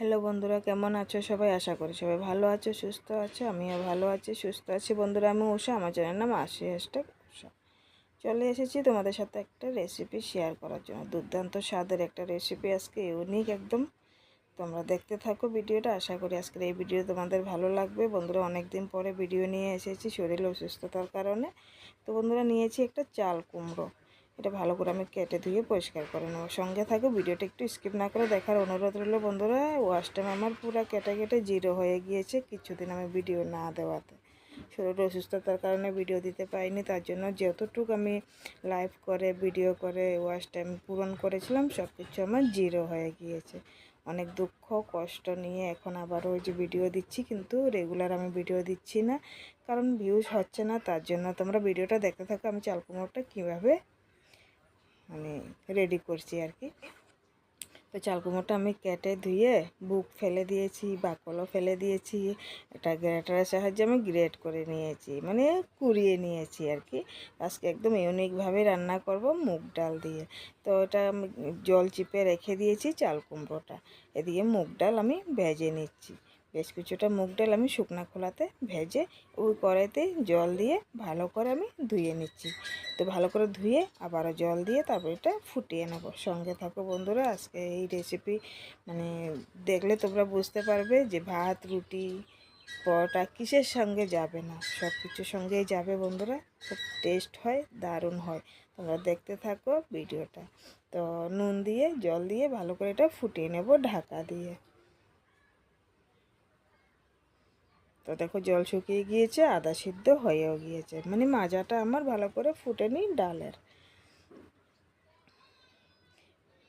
Hello বন্ধুরা, কেমন আছো সবাই? আশা করি সবাই ভালো আছো, সুস্থ আছো, আমিও ভালো আছি, সুস্থ আছি। বন্ধুরা, আমি উষা, আমার চ্যানেল নাম আশি হ্যাশট্যাগ উষা। চলে এসেছি তোমাদের সাথে একটা রেসিপি শেয়ার করার জন্য। দুর্দান্ত স্বাদের একটা রেসিপি আজকে ইউনিক একদম। তোমরা দেখতে থাকো ভিডিওটা, আশা করি আজকের এই ভিডিও তোমাদের ভালো লাগবে। বন্ধুরা অনেক দিন পরে ভিডিও নিয়ে এসেছি, শরীর অসুস্থতার কারণে। তো বন্ধুরা, নিয়েছি একটা চাল কুমড়ো। এটা ভালো করে আমি কেটে ধুয়ে পরিষ্কার করে নেব। সঙ্গে থাকো, ভিডিওটা একটু স্কিপ না করে দেখার অনুরোধ রইল বন্ধুরা ওয়াশ টাইম আমার পুরো কেটে কেটে জিরো হয়ে গিয়েছে, কিছুদিন আমি ভিডিও না দেওয়াতে। শরীর অসুস্থতার কারণে ভিডিও দিতে পারিনি, তার জন্য যতটুকু আমি লাইভ করে ভিডিও করে ওয়াশ টাইম পূরণ করেছিলাম সব কিছু আমার জিরো হয়ে গিয়েছে। অনেক দুঃখ, কষ্ট নিয়ে এখন আবার ওই যে ভিডিও দিচ্ছি, কিন্তু রেগুলার আমি ভিডিও দিচ্ছি না, কারণ ভিউজ হচ্ছে না, তার জন্য তোমরা ভিডিওটা দেখতে থাকো, আমি চাল কুমড়োটা কীভাবে মানে রেডি করছি আর কি তো চাল কুমড়োটা আমি কেটে ধুয়ে বুক ফেলে দিয়েছি, বাকলও ফেলে দিয়েছি, এটা গ্রেটারের সাহায্যে আমি গ্রেট করে নিয়েছি মানে কুড়িয়ে নিয়েছি আর কি আজকে একদম ইউনিকভাবে রান্না করব মুগ ডাল দিয়ে। তো এটা আমি জল চিপে রেখে দিয়েছি চাল কুমড়োটা এদিকে মুগ ডাল আমি ভেজে নিচ্ছি। বেশ কিছুটা মুগ ডাল আমি শুকনা খোলাতে ভেজে ওই কড়াইতে জল দিয়ে ভালো করে আমি ধুয়ে নিচ্ছি। তো ভালো করে ধুয়ে আবারও জল দিয়ে তারপর এটা ফুটিয়ে নেব। সঙ্গে থাকো বন্ধুরা, আজকে এই রেসিপি মানে দেখলে তোমরা বুঝতে পারবে যে ভাত, রুটি, পরোটা কিসের সঙ্গে যাবে না সব কিছুর সঙ্গেই যাবে বন্ধুরা। খুব টেস্ট হয়, দারুণ হয়। তোমরা দেখতে থাকো ভিডিওটা। তো নুন দিয়ে, জল দিয়ে ভালো করে এটা ফুটিয়ে নেব ঢাকা দিয়ে। তো দেখো জল শুকিয়ে গিয়েছে, আদা সিদ্ধ হয়েও গিয়েছে। মানে মাজাটা আমার ভালো করে ফুটেনি ডালের।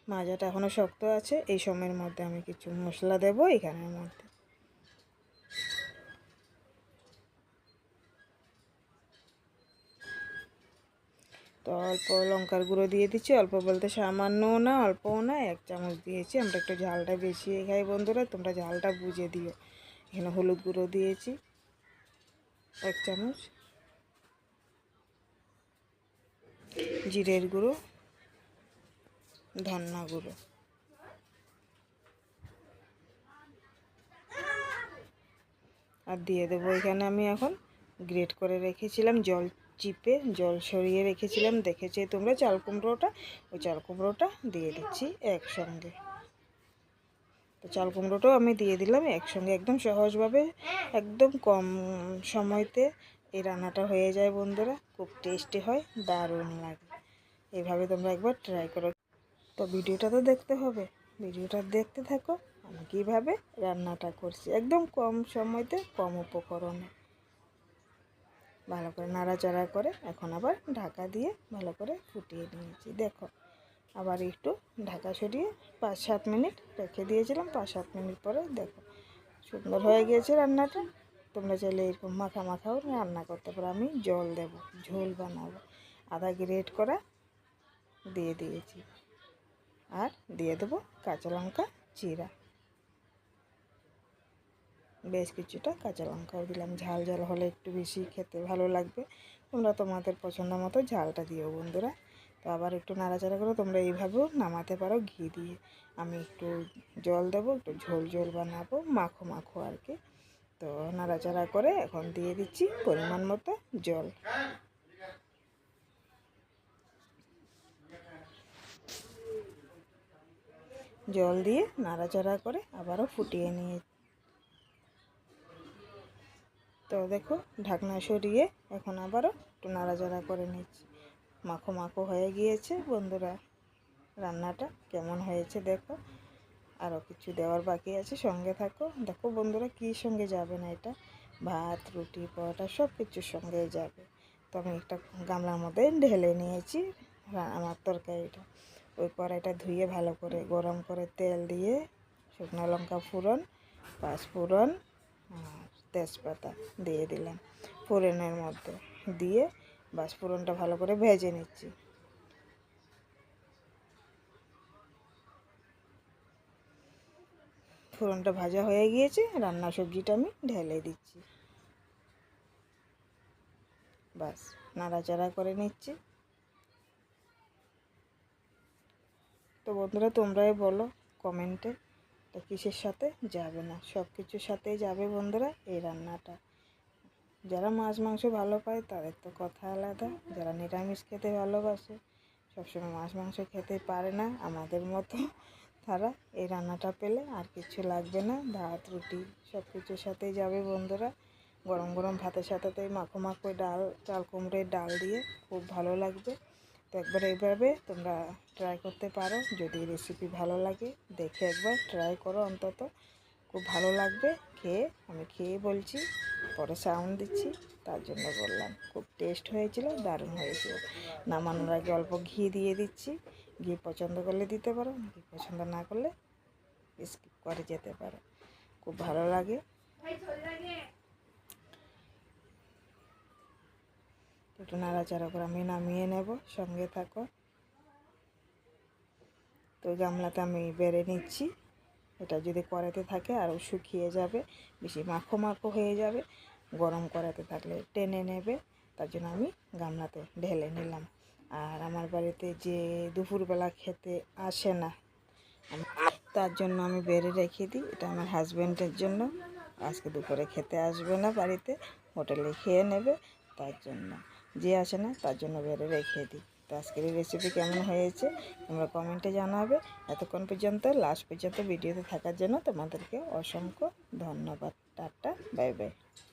মাজাটা এখনও শক্ত আছে, এই সময়ের মধ্যে আমি কিছু মশলা দেব এখানের মধ্যে। তো অল্প লঙ্কার গুঁড়ো দিয়ে দিচ্ছি, অল্প বলতে সামান্যও না, অল্পও না, এক চামচ দিয়েছি। আমরা একটু ঝালটা বেশি খাই বন্ধুরা, তোমরা ঝালটা বুঝে দিও। এখানে হলুদ গুঁড়ো দিয়েছি, এক চামচ। জিরের গুঁড়ো, ধন্না গুঁড়ো। আর দিয়ে দেবো এখানে আমি এখন গ্রেট করে রেখেছিলাম, জল চিপে জল সরিয়ে রেখেছিলাম। দেখেছি তোমরা? চাল কুমড়োটা, ওই চাল কুমড়োটা দিয়ে দিচ্ছি একসঙ্গে। তো চাল কুমড়োটাও আমি দিয়ে দিলাম, একসঙ্গে একদম সহজভাবে, একদম কম সময়তে এই রান্নাটা হয়ে যায় বন্ধুরা। খুব টেস্টি হয়, দারুণ লাগে। এভাবে তোমরা একবার ট্রাই করো। তো ভিডিওটা তো দেখতে হবে। ভিডিওটা দেখতে থাকো, আমি কীভাবে রান্নাটা করছি। একদম কম সময়তে, কম উপকরণে। ভালো করে নাড়াচাড়া করে, এখন আবার ঢাকা দিয়ে ভালো করে ফুটিয়ে নিয়েছি। দেখো। আবার একটু ঢাকা সরিয়ে পাঁচ সাত মিনিট রেখে দিয়েছিলাম, পাঁচ সাত মিনিট পরে দেখো সুন্দর হয়ে গিয়েছে রান্নাটা। তোমরা চাইলে এরকম মাখা মাখাও রান্না করতে পারো। আমি জল দেব, ঝোল বানাবো। আদা গ্রেট করা দিয়ে দিয়েছি। আর দিয়ে দেবো কাঁচা লঙ্কা চিরা বেশ কিছুটা কাঁচা লঙ্কাও দিলাম। ঝাল ঝাল হলে একটু বেশি খেতে ভালো লাগবে। তোমরা তোমাদের পছন্দ মতো ঝালটা দিও বন্ধুরা। তো আবার একটু নাড়াচাড়া করে তোমরা এইভাবেও নামাতে পারো, ঘি দিয়ে। আমি একটু জল দেবো, একটু ঝোল ঝোল বানাবো, মাখো মাখো আর কি। তো নাড়াচাড়া করে এখন দিয়ে দিচ্ছি পরিমাণ মতো জল। জল দিয়ে নাড়াচাড়া করে আবারও ফুটিয়ে নিয়ে। তো দেখো, ঢাকনা সরিয়ে এখন আবারও একটু নাড়াচাড়া করে নিচ্ছি। মাখো মাখো হয়ে গিয়েছে। বন্ধুরা, রান্নাটা কেমন হয়েছে দেখো। আরও কিছু দেওয়ার বাকি আছে, সঙ্গে থাকো। দেখো বন্ধুরা, কী সঙ্গে যাবে না এটা? ভাত, রুটি, পরোটা সব কিছুর সঙ্গেই যাবে। তো আমি একটা গামলার মধ্যে ঢেলে নিয়েছি আমার তরকারিটা। ওই কড়াইটা ধুয়ে ভালো করে গরম করে তেল দিয়ে শুকনো লঙ্কা ফুরন পাঁচ ফুরন আর তেজপাতা দিয়ে দিলাম। ফোড়নের মধ্যে দিয়ে বাস ফোড়নটা ভালো করে ভেজে নিচ্ছি। ফোড়নটা ভাজা হয়ে গিয়েছে, রান্না সবজিটা আমি ঢেলে দিচ্ছি। বাস, নাড়াচাড়া করে নিচ্ছি। তো বন্ধুরা, তোমরাই বলো কমেন্টে, তো কিসের সাথে যাবে না? সব কিছুর সাথেই যাবে বন্ধুরা এই রান্নাটা। যারা মাছ, মাংস ভালো পায় তাদের তো কথা আলাদা। যারা নিরামিষ খেতে ভালোবাসে, সবসময় মাছ, মাংস খেতে পারে না। আমাদের মতো তারা এই রান্নাটা পেলে আর কিছু লাগবে না। ভাত, রুটি সব কিছুর সাথেই যাবে বন্ধুরা। গরম গরম ভাতের সাথে তো এই মাখো মাখো ডাল, চাল কুমড়োর ডাল দিয়ে খুব ভালো লাগবে। তো একবার এইভাবে তোমরা ট্রাই করতে পারো। যদি রেসিপি ভালো লাগে, দেখে একবার ট্রাই করো অন্তত। খুব ভালো লাগবে। খেয়ে, আমি খেয়ে বলছি। পরে সাউন্ড দিচ্ছি, তার জন্য বললাম, খুব টেস্ট হয়েছিল, দারুণ হয়েছিল। নামানোর আগে অল্প ঘি দিয়ে দিচ্ছি, ঘি পছন্দ করলে দিতে পারো, ঘি পছন্দ না করলে স্কিপ করে যেতে পারো। খুব ভালো লাগে। একটু নাড়াচাড়া করে আমি নামিয়ে নেব, সঙ্গে থাকো। তো গামলাতে আমি বেড়ে নিচ্ছি। এটা যদি কড়াইতে থাকে আরও শুকিয়ে যাবে, বেশি মাখো মাখো হয়ে যাবে। গরম করাতে থাকলে টেনে নেবে, তার জন্য আমি গামলাতে ঢেলে নিলাম। আর আমার বাড়িতে যে দুপুরবেলা খেতে আসে না তার জন্য আমি বেড়ে রেখে দিই, এটা আমার হাজব্যান্ডের জন্য। আজকে দুপুরে খেতে আসবে না বাড়িতে, হোটেলে খেয়ে নেবে, তার জন্য। যে আসে না, তার জন্য বেড়ে রেখে দিই। তো আজকের এই রেসিপি কেমন হয়েছে, তোমরা কমেন্টে জানাবে। এতক্ষণ পর্যন্ত লাস্ট পর্যন্ত ভিডিওতে থাকার জন্য তোমাদেরকে অসংখ্য ধন্যবাদ। Tata bye bye